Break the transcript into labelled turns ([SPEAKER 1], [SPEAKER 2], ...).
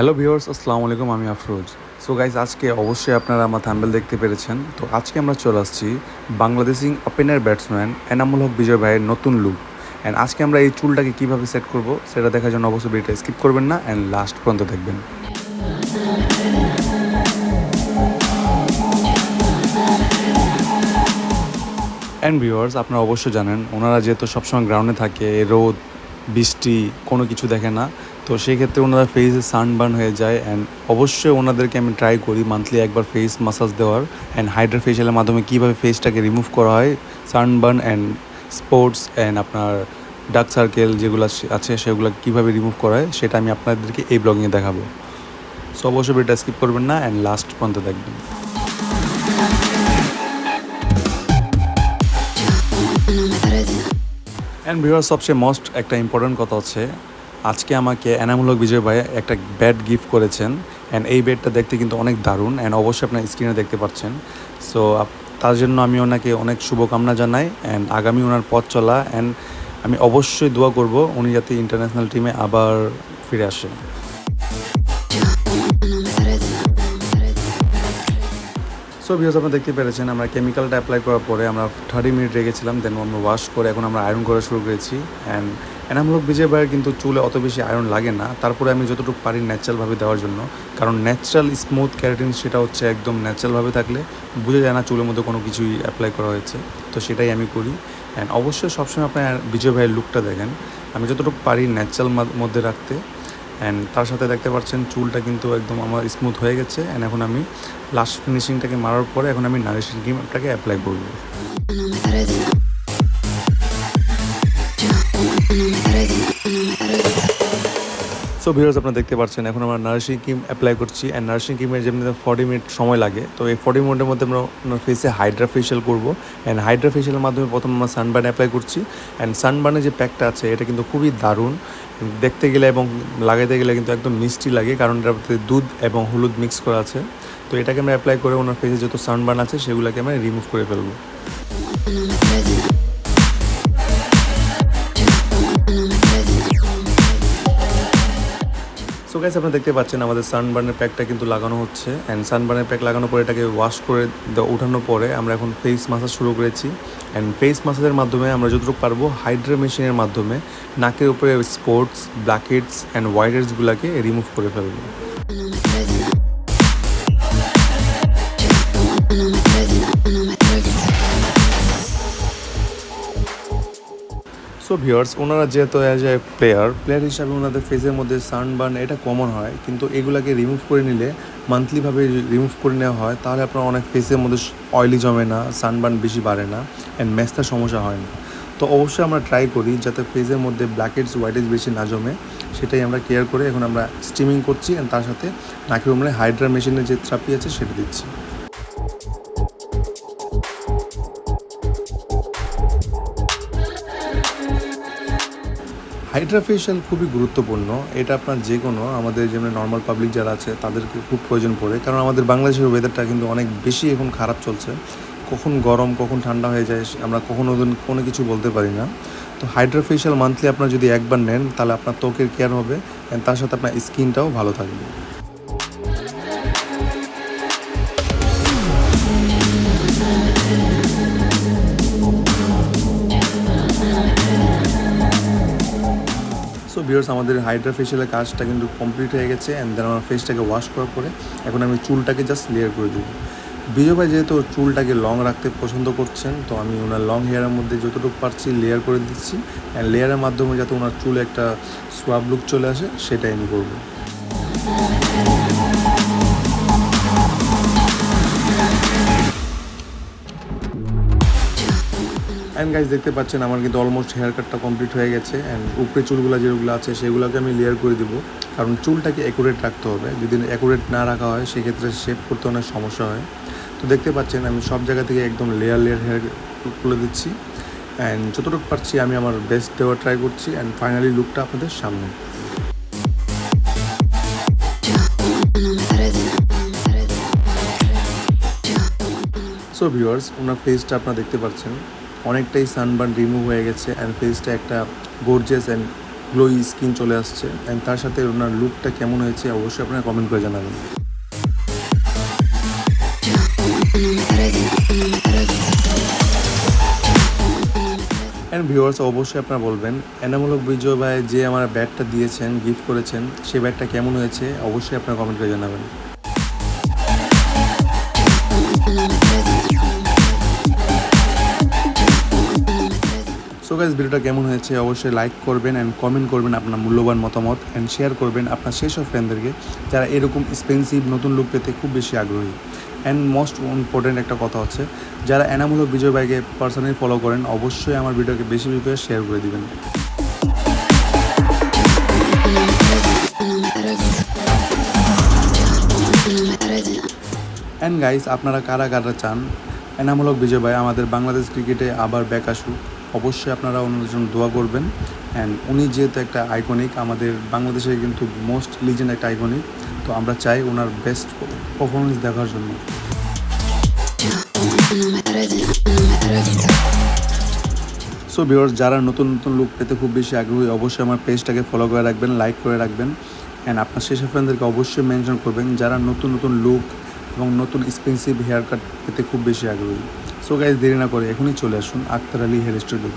[SPEAKER 1] Hello viewers, আসসালামু আলাইকুম, আমি আফরোজ। সো গাইজ আজকে অবশ্যই আপনারা আমার থাম্বেল দেখতে পেরেছেন। তো আজকে আমরা চলে আসছি বাংলাদেশি ওপেনার ব্যাটসম্যান এনামুল হক, বিজয় ভাইয়ের নতুন লুক অ্যান্ড আজকে আমরা এই চুলটাকে কীভাবে সেট করব, সেটা দেখার জন্য অবশ্যই ভিডিওটা স্কিপ করবেন না অ্যান্ড লাস্ট পর্যন্ত দেখবেন। অ্যান্ড ভিউয়ার্স আপনারা অবশ্যই জানেন, ওনারা যেহেতু সবসময় গ্রাউন্ডে থাকে, রোদ, বৃষ্টি, কোনো কিছু দেখে না তো সেই ক্ষেত্রে ওনারা ফেসে সানবার্ন হয়ে যায় অ্যান্ড অবশ্যই ওনাদেরকে আমি ট্রাই করি মান্থলি একবার ফেস মাসাজ দেওয়ার অ্যান্ড হাইড্রা ফেশিয়ালের মাধ্যমে কীভাবে ফেসটাকে রিমুভ করা হয় সানবার্ন অ্যান্ড স্পোর্টস অ্যান্ড আপনার ডার্ক সার্কেল যেগুলো আছে সেগুলো কীভাবে রিমুভ করা হয়, সেটা আমি আপনাদেরকে এই ব্লগিংয়ে দেখাবো। সো অবশ্যই ভিডিওটা স্কিপ করবেন না অ্যান্ড লাস্ট পর্যন্ত দেখবেন। অ্যান্ড ভিউয়ার সবচেয়ে মোস্ট একটা ইম্পর্টেন্ট কথা হচ্ছে আজকে আমাকে এনামূলক বিজয় ভাই একটা ব্যাট গিফট করেছেন অ্যান্ড এই ব্যাটটা দেখতে কিন্তু অনেক দারুণ অ্যান্ড অবশ্যই আপনার স্ক্রিনে দেখতে পাচ্ছেন। সো তার জন্য আমি ওনাকে অনেক শুভকামনা জানাই অ্যান্ড আগামী ওনার পথ চলা অ্যান্ড আমি অবশ্যই দোয়া করব উনি যাতে ইন্টারন্যাশনাল টিমে আবার ফিরে আসেন। সো ভিউস আপনারা দেখতে পেরেছেন, আমরা কেমিক্যালটা অ্যাপ্লাই করার পরে আমরা থার্টি মিনিট রেখেছিলাম দেন আমরা ওয়াশ করে এখন আমরা আয়রন করা শুরু করেছি। অ্যান্ড এনামূলক বিজয় ভাইয়ের কিন্তু চুলে অত বেশি আয়রন লাগে না। তারপরে আমি যতটুকু পারি ন্যাচারালভাবে দেওয়ার জন্য। কারণ ন্যাচারাল স্মুথ ক্যারাটিন সেটা হচ্ছে একদম ন্যাচারালভাবে থাকলে বোঝা যায় না চুলের মধ্যে কোনো কিছুই অ্যাপ্লাই করা হয়েছে। তো সেটাই আমি করি। অ্যান্ড অবশ্যই সবসময় আপনার বিজয় ভাইয়ের লুকটা দেখেন। আমি যতটুকু পারি ন্যাচারাল মধ্যে রাখতে। অ্যান্ড তার সাথে দেখতে পাচ্ছেন চুলটা কিন্তু একদম আমার স্মুথ হয়ে গেছে। অ্যান্ড এখন আমি লাস্ট ফিনিশিংটাকে মারার পরে এখন আমি নারিশিং ক্রিমটাকে অ্যাপ্লাই করব। সো ভিউয়ার্স আপনারা দেখতে পাচ্ছেন এখন আমরা নার্সিং ক্রিম অ্যাপ্লাই করছি অ্যান্ড নার্সিং ক্রিমের যেমনি ফর্টি মিনিট সময় লাগে, তো এই ফর্টি মিনিটের মধ্যে আমরা ওনার ফেসে হাইড্রা ফেশিয়াল করব অ্যান্ড হাইড্রা ফেশিয়ালের মাধ্যমে প্রথম আমরা সানবার্ন অ্যাপ্লাই করছি অ্যান্ড সানবার্নের যে প্যাকটা আছে, এটা কিন্তু খুবই দারুণ, দেখতে গেলে এবং লাগাইতে গেলে কিন্তু একদম মিষ্টি লাগে কারণ মধ্যে দুধ এবং হলুদ মিক্স করা আছে, তো এটাকে আমরা অ্যাপ্লাই করে ওনার ফেসে যত সানবার্ন আছে সেগুলোকে আমরা রিমুভ করে ফেলব। সো গাইস আপনারা দেখতে পাচ্ছেন আমাদের সানবার্নের প্যাকটা কিন্তু লাগানো হচ্ছে। অ্যান্ড সানবার্নের প্যাক লাগানোর পরে এটাকে ওয়াশ করে উঠানোর পরে আমরা এখন ফেস মাসাজ শুরু করেছি। অ্যান্ড ফেস মাসাজের মাধ্যমে আমরা যতটুকু পারব হাইড্রো মেশিনের মাধ্যমে নাকের উপরে স্পোর্টস ব্ল্যাকেটস অ্যান্ড হোয়াইটার্সগুলোকে রিমুভ করে ফেলব। সো ভিউয়ার্স ওনারা যেহেতু অ্যাজ এ প্লেয়ার প্লেয়ার হিসাবে ওনাদের ফেসের মধ্যে সানবার্ন এটা কমন হয়। কিন্তু এগুলাকে রিমুভ করে নিলে মান্থলিভাবে রিমুভ করে নেওয়া হয়, তাহলে আপনার অনেক ফেসের মধ্যে অয়েলি জমে না সানবার্ন বেশি বাড়ে না অ্যান্ড ম্যাচটার সমস্যা হয় না। তো অবশ্যই আমরা ট্রাই করি, যাতে ফেসের মধ্যে ব্ল্যাকেটস হোয়াইটেজ বেশি না জমে। সেটাই আমরা কেয়ার করে, এখন আমরা স্টিমিং করছি অ্যান্ড তার সাথে নাকি উপরে হাইড্রা মেশিনের যে থেরাপি আছে, সেটা দিচ্ছি। হাইড্রা ফেশিয়াল খুবই গুরুত্বপূর্ণ। এটা আপনার যে কোনো আমাদের যেমন নর্মাল পাবলিক যারা আছে, তাদেরকে খুব প্রয়োজন পড়ে। কারণ আমাদের বাংলাদেশের ওয়েদারটা কিন্তু অনেক বেশি এখন খারাপ চলছে। কখন গরম, কখন ঠান্ডা হয়ে যায়, আমরা কখনো কোনো কিছু বলতে পারি না। তো হাইড্রা ফেশিয়াল মান্থলি আপনার যদি একবার নেন, তাহলে আপনার ত্বকের কেয়ার হবে তার সাথে আপনার স্কিনটাও ভালো থাকবে। বিয়ার্স আমাদের হাইড্রা ফেশিয়ালের কাজটা কিন্তু কমপ্লিট হয়ে গেছে অ্যান্ড দেন আমার ফেসটাকে ওয়াশ করার পরে এখন আমি চুলটাকে জাস্ট লেয়ার করে দেবো। বিজয় ভাই যেহেতু চুলটাকে লং রাখতে পছন্দ করছেন, তো আমি ওনার লং হেয়ারের মধ্যে যতটুকু পারছি লেয়ার করে দিচ্ছি অ্যান্ড লেয়ারের মাধ্যমে যাতে ওনার চুলে একটা সোয়াব লুক চলে আসে, সেটাই আমি করব। অ্যান্ড গাইজ দেখতে পাচ্ছেন আমার কিন্তু অলমোস্ট হেয়ার কাটটা কমপ্লিট হয়ে গেছে অ্যান্ড উপরে চুলগুলো যেগুলো আছে, সেগুলোকে আমি লেয়ার করে দেবো। কারণ চুলটাকে অ্যাকুরেট রাখতে হবে। যদি অ্যাকুরেট না রাখা হয়, সেক্ষেত্রে শেপ করতে অনেক সমস্যা হয়। তো দেখতে পাচ্ছেন, আমি সব জায়গা থেকে একদম লেয়ার লেয়ার হেয়ার তুলে দিচ্ছি। অ্যান্ড যতটুকু পারছি, আমি আমার বেস্ট দেওয়ার ট্রাই করছি। অ্যান্ড ফাইনালি লুকটা আপনাদের সামনে। সো ভিউয়ার্স ওনার ফেসটা আপনারা দেখতে পাচ্ছেন। অনেকটাই সানবার্ন রিমুভ হয়ে গেছে অ্যান্ড ফেসটা একটা গোর্জেস অ্যান্ড গ্লোই স্কিন চলে আসছে অ্যান্ড তার সাথে ওনার লুকটা কেমন হয়েছে অবশ্যই আপনারা কমেন্ট করে জানাবেন। অ্যান্ড ভিউয়ার্স অবশ্যই আপনারা বলবেন, এনামূলক বিজয় ভাই যে আমার ব্যাটটা দিয়েছেন গিফট করেছেন সেই ব্যাটটা কেমন হয়েছে, অবশ্যই আপনারা কমেন্ট করে জানাবেন। সো গাইজ ভিডিওটা কেমন হয়েছে অবশ্যই লাইক করবেন অ্যান্ড কমেন্ট করবেন আপনার মূল্যবান মতামত অ্যান্ড শেয়ার করবেন আপনার সেই সব ফ্রেন্ডদেরকে যারা এরকম এক্সপেন্সিভ নতুন লুক পেতে খুব বেশি আগ্রহী। অ্যান্ড মোস্ট ইম্পর্টেন্ট একটা কথা হচ্ছে, যারা এনামূলক বিজয় বাইকে পার্সোনালি ফলো করেন, অবশ্যই আমার ভিডিওকে বেশি বেশি করে শেয়ার করে দিবেন। অ্যান্ড গাইস আপনারা কারা কারা চান? এনামূলক বিজয় ভাই, আমাদের বাংলাদেশ ক্রিকেটে আবার ব্যাক আসুক। অবশ্যই আপনারা ওনার জন্য দোয়া করবেন। অ্যান্ড উনি যেহেতু একটা আইকনিক আমাদের বাংলাদেশে কিন্তু মোস্ট লিজেন্ড একটা আইকনিক তো আমরা চাই ওনার বেস্ট পারফরমেন্স দেখার জন্য। সো ভিউয়ার্স যারা নতুন নতুন লুক পেতে খুব বেশি আগ্রহী, অবশ্যই আমার পেজটাকে ফলো করে রাখবেন লাইক করে রাখবেন। অ্যান্ড আপনার সেই ফ্রেন্ডদেরকে অবশ্যই মেনশন করবেন, যারা নতুন নতুন লুক এবং নতুন এক্সপেন্সিভ হেয়ার কাট পেতে খুব বেশি আগ্রহী। সো গাইজ দেরি না করে এখনই চলে আসুন আক্তার আলী হেয়ার স্টুডিও